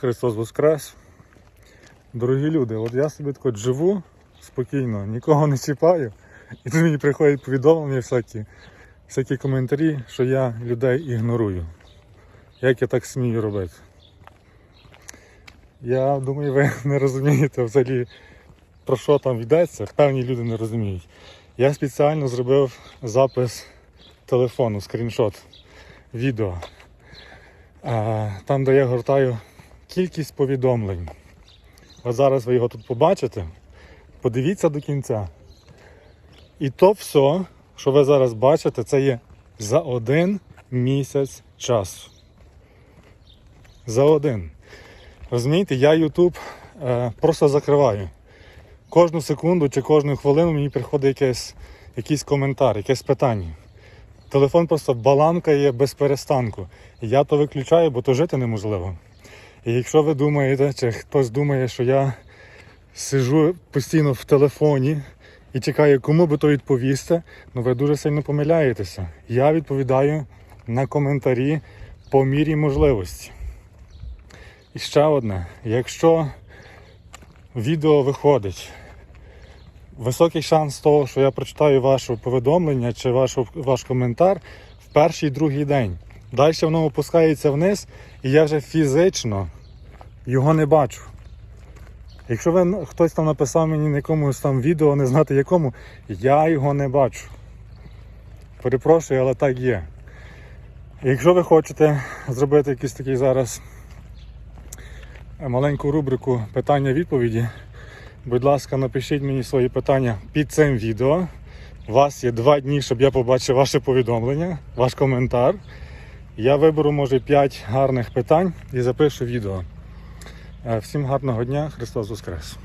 Христос Воскрес. Дорогі люди, от я собі так от живу спокійно, нікого не чіпаю. І тут мені приходять повідомлення, всякі, всякі коментарі, що я людей ігнорую. Як я так смію робити? Я думаю, ви не розумієте взагалі, про що там йдеться. Певні люди не розуміють. Я спеціально зробив запис телефону, скріншот відео. Там, де я гортаю кількість повідомлень. От зараз ви його тут побачите. Подивіться до кінця. І то все, що ви зараз бачите, це є за один місяць часу. За один. Розумієте, я YouTube е, просто закриваю. Кожну секунду чи кожну хвилину мені приходить якесь, якийсь коментар, якесь питання. Телефон просто баланкає без перестанку. Я то виключаю, бо то жити неможливо. І якщо ви думаєте, чи хтось думає, що я сижу постійно в телефоні і чекаю, кому би то відповісти, ну ви дуже сильно помиляєтеся. Я відповідаю на коментарі по мірі можливості. І ще одне, якщо відео виходить, високий шанс того, що я прочитаю ваше повідомлення чи вашу, ваш коментар в перший другий день. Далі воно опускається вниз, і я вже фізично його не бачу. Якщо ви хтось там написав мені на якомусь там відео, не знати якому, я його не бачу. Перепрошую, але так є. Якщо ви хочете зробити якийсь такий зараз маленьку рубрику питання-відповіді, будь ласка, напишіть мені свої питання під цим відео. У вас є два дні, щоб я побачив ваше повідомлення, ваш коментар. Я виберу, може, 5 гарних питань і запишу відео. Е, Всім гарного дня, Христос Воскрес!